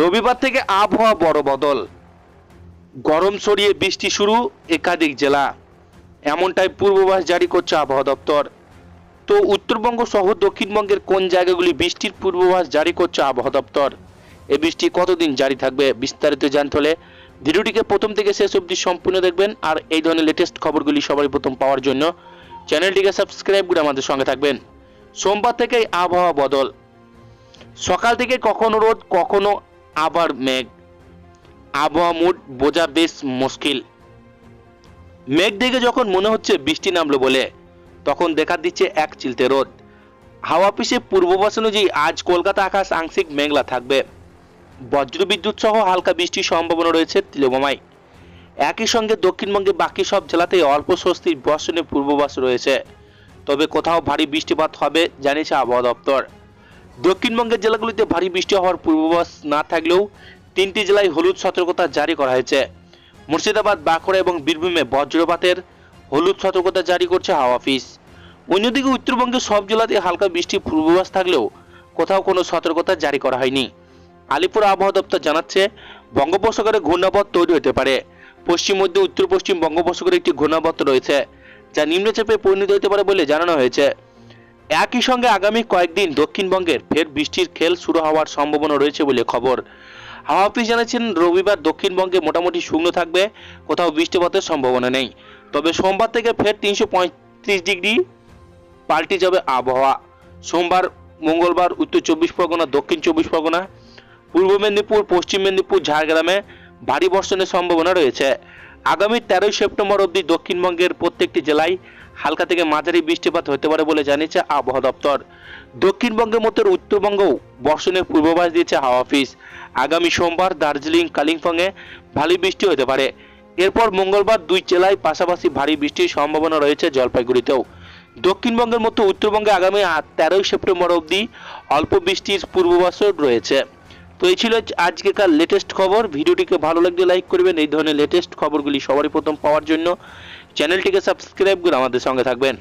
রবিবার থেকে আবহাওয়া বড় বদল। গরম সরিয়ে বৃষ্টি শুরু একাধিক জেলা। এমনটাই পূর্বাভাস জারি করছে আবহাওয়া দপ্তর। তো উত্তরবঙ্গ সহ দক্ষিণবঙ্গের কোন জায়গাগুলি বৃষ্টির পূর্বাভাস জারি করছে আবহাওয়া দপ্তর? এই বৃষ্টি কতদিন জারি থাকবে বিস্তারিত জানতে হলে ভিডিওটিকে প্রথম থেকে শেষ অবধি সম্পূর্ণ দেখবেন আর এই ধরনের লেটেস্ট খবরগুলি সবারই প্রথম পাওয়ার জন্য চ্যানেলটিকে সাবস্ক্রাইব করে আমাদের সঙ্গে থাকবেন। সোমবার থেকেই আবহাওয়া বদল। সকাল থেকে কখনো রোদ, কখনো আবার মেঘ। আবহাওয়া মুড বোঝা বেশ মুশকিল। মেঘ দেখে যখন মনে হচ্ছে বৃষ্টি নামলো বলে, তখন দেখা দিচ্ছে এক চিলতে রোদ। হাওয়া পিসে পূর্ববাস অনুযায়ী আজ কলকাতা আকাশ আংশিক মেঘলা থাকবে। বজ্রবিদ্যুৎ সহ হালকা বৃষ্টির সম্ভাবনা রয়েছে তিলবমায় একই সঙ্গে দক্ষিণবঙ্গে বাকি সব জেলাতেই অল্প স্বস্তির বর্ষণের পূর্বাভাস রয়েছে। তবে কোথাও ভারী বৃষ্টিপাত হবে, জানিয়েছে আবহাওয়া দপ্তর। দক্ষিণবঙ্গের জেলাগুলিতে ভারী বৃষ্টি হওয়ার পূর্বাভাস না থাকলেও তিনটি জেলায় হলুদ সতর্কতা জারি করা হয়েছে। মুর্শিদাবাদ, বাঁকুড়া এবং বীরভূমে বজ্রপাতের হলুদ সতর্কতা জারি করছে হাওয়া অফিস। অন্যদিকে উত্তরবঙ্গের সব জেলাতে হালকা বৃষ্টির পূর্বাভাস থাকলেও কোথাও কোনো সতর্কতা জারি করা হয়নি। আলিপুর আবহাওয়া দপ্তর জানাচ্ছে, বঙ্গোপসাগরে ঘূর্ণাবর্ত তৈরি হতে পারে। পশ্চিম মধ্য, উত্তর পশ্চিম বঙ্গোপসাগরে একটি ঘূর্ণাবর্ত রয়েছে, যা নিম্নচাপে পরিণত হতে পারে বলে জানানো হয়েছে। একই সঙ্গে আগামী কয়েকদিন দক্ষিণবঙ্গের ফের বৃষ্টির খেল শুরু হওয়ার সম্ভাবনা রয়েছে বলে খবর। হাওয়া অফিস জানাচ্ছেন রবিবার দক্ষিণবঙ্গে মোটামুটি শুকনো থাকবে, কোথাও বৃষ্টিপাতের সম্ভাবনা নেই। তবে সোমবার থেকে ফের তিনশো পঁয়ত্রিশ ডিগ্রি পাল্টে যাবে আবহাওয়া। সোমবার, মঙ্গলবার, উত্তর চব্বিশ পরগনা, দক্ষিণ চব্বিশ পরগনা, পূর্ব মেদিনীপুর, পশ্চিম মেদিনীপুর, ঝাড়গ্রামে ভারী বর্ষণের সম্ভাবনা রয়েছে। আগামী তেরোই সেপ্টেম্বর অবধি দক্ষিণবঙ্গের প্রত্যেকটি জেলায় হালকা থেকে মাঝারি বৃষ্টিপাত হতে পারে বলে জানিয়েছে আবহাওয়া দপ্তর। দক্ষিণবঙ্গের মতো উত্তরবঙ্গেও বর্ষণের পূর্বাভাস দিয়েছে হাওয়া অফিস। আগামী সোমবার দার্জিলিং, কালিম্পংয়ে ভারী বৃষ্টি হতে পারে। এরপর মঙ্গলবার দুই জেলায় পাশাপাশি ভারী বৃষ্টির সম্ভাবনা রয়েছে জলপাইগুড়িতেও। দক্ষিণবঙ্গের মতো উত্তরবঙ্গে আগামী তেরোই সেপ্টেম্বর অবধি অল্প বৃষ্টির পূর্বাভাসও রয়েছে। তো এই ছিল আজকেকার লেটেস্ট খবর। ভিডিওটিকে ভালো লাগলে লাইক করবেন। এই ধরনের লেটেস্ট খবরগুলি সবারই প্রথম পাওয়ার জন্য। চ্যানেলটিকে সাবস্ক্রাইব করে আমাদের সঙ্গে থাকবেন।